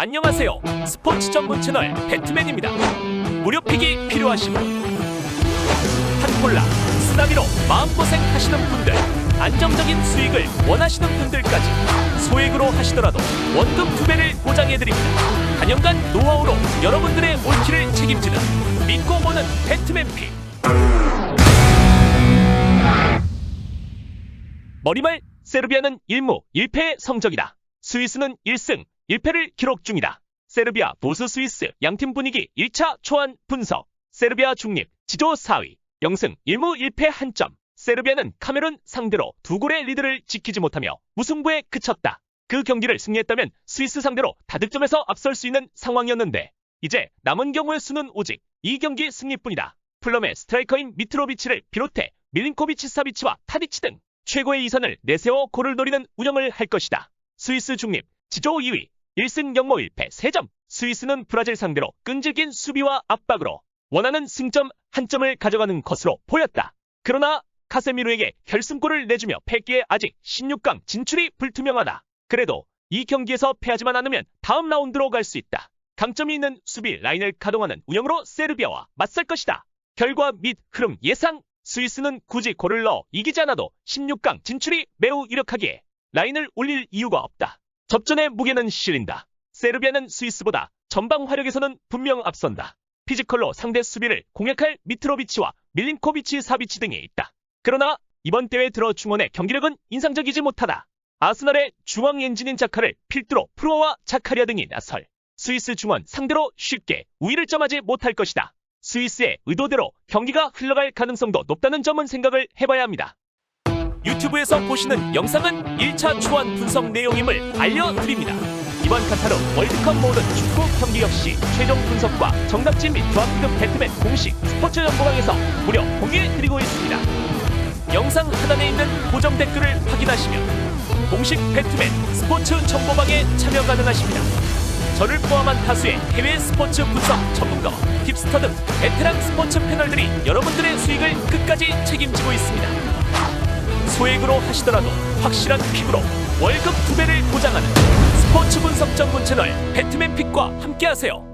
안녕하세요. 스포츠 전문 채널 배트맨입니다. 무료픽이 필요하신 분, 한 콜라, 쓰나미로 마음고생 하시는 분들, 안정적인 수익을 원하시는 분들까지 소액으로 하시더라도 원금 두 배를 보장해드립니다. 단연간 노하우로 여러분들의 올킬을 책임지는 믿고 보는 배트맨픽. 머리말 세르비아는 1무 1패의 성적이다. 스위스는 1승 1패를 기록 중이다. 세르비아 보스 스위스 양팀 분위기 1차 초안 분석. 세르비아 중립 지조 4위 0승 1무 1패 한 점. 세르비아는 카메룬 상대로 두 골의 리드를 지키지 못하며 무승부에 그쳤다. 그 경기를 승리했다면 스위스 상대로 다득점에서 앞설 수 있는 상황이었는데 이제 남은 경우의 수는 오직 이 경기 승리뿐이다. 플럼의 스트라이커인 미트로비치를 비롯해 밀린코비치 사비치와 타디치 등 최고의 이선을 내세워 골을 노리는 운영을 할 것이다. 스위스 중립 지조 2위 1승 0모 1패 3점 스위스는 브라질 상대로 끈질긴 수비와 압박으로 원하는 승점 한 점을 가져가는 것으로 보였다. 그러나 카세미르에게 결승골을 내주며 패기에 아직 16강 진출이 불투명하다. 그래도 이 경기에서 패하지만 않으면 다음 라운드로 갈 수 있다. 강점이 있는 수비 라인을 가동하는 운영으로 세르비아와 맞설 것이다. 결과 및 흐름 예상 스위스는 굳이 골을 넣어 이기지 않아도 16강 진출이 매우 유력하기에 라인을 올릴 이유가 없다. 접전의 무게는 실린다. 세르비아는 스위스보다 전방 화력에서는 분명 앞선다. 피지컬로 상대 수비를 공략할 미트로비치와 밀린코비치 사비치 등이 있다. 그러나 이번 대회 들어 중원의 경기력은 인상적이지 못하다. 아스날의 중앙 엔진인 자카를 필두로 프로와 자카리아 등이 나설 스위스 중원 상대로 쉽게 우위를 점하지 못할 것이다. 스위스의 의도대로 경기가 흘러갈 가능성도 높다는 점은 생각을 해봐야 합니다. 유튜브에서 보시는 영상은 1차 초안 분석 내용임을 알려드립니다. 이번 카타르 월드컵 모든 축구 경기 역시 최종 분석과 정답지 및 조합급 배트맨 공식 스포츠 연보강에서 무료 공유해드리고 있습니다. 영상 하단에 있는 고정 댓글을 확인하시면 공식 배트맨 스포츠 정보방에 참여 가능하십니다. 저를 포함한 다수의 해외 스포츠 분석 전문가와 힙스터 등 베테랑 스포츠 패널들이 여러분들의 수익을 끝까지 책임지고 있습니다. 소액으로 하시더라도 확실한 픽으로 월급 두 배를 보장하는 스포츠 분석 전문 채널 배트맨 픽과 함께하세요.